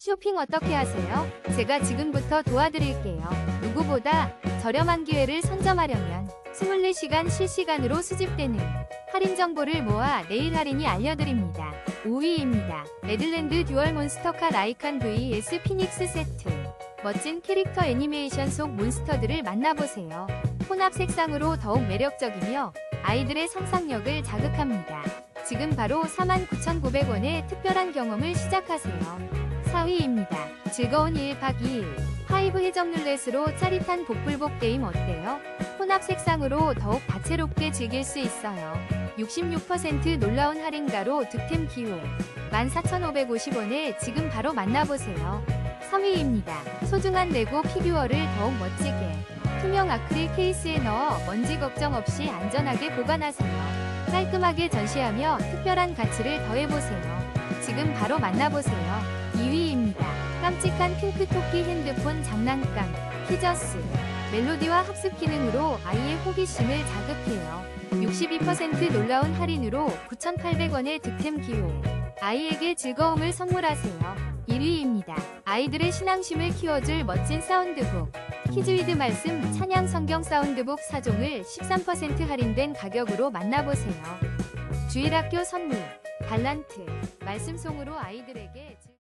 쇼핑 어떻게 하세요? 제가 지금부터 도와드릴게요. 누구보다 저렴한 기회를 선점하려면 24시간 실시간으로 수집되는 할인 정보를 모아 내일 할인이 알려드립니다. 5위입니다. 레드랜드 듀얼 몬스터카 라이칸 vs 피닉스 세트. 멋진 캐릭터 애니메이션 속 몬스터들을 만나보세요. 혼합 색상으로 더욱 매력적이며 아이들의 상상력을 자극합니다. 지금 바로 49,900원의 특별한 경험을 시작하세요. 4위입니다. 즐거운 1박 2일. 파이브 해적 룰렛으로 짜릿한 복불복 게임 어때요? 혼합 색상으로 더욱 다채롭게 즐길 수 있어요. 66% 놀라운 할인가로 득템 기호. 14,550원에 지금 바로 만나보세요. 3위입니다. 소중한 레고 피규어를 더욱 멋지게. 투명 아크릴 케이스에 넣어 먼지 걱정 없이 안전하게 보관하세요. 깔끔하게 전시하며 특별한 가치를 더해보세요. 지금 바로 만나보세요. 2위입니다. 깜찍한 핑크토끼 핸드폰 장난감 키저스 멜로디와 합습 기능으로 아이의 호기심을 자극해요. 62% 놀라운 할인으로 9,800원의 득템 기호 아이에게 즐거움을 선물하세요. 1위입니다. 아이들의 신앙심을 키워줄 멋진 사운드북 키즈위드 말씀 찬양 성경 사운드북 4종을 13% 할인된 가격으로 만나보세요. 주일학교 선물 달란트 말씀송으로 아이들에게 즐-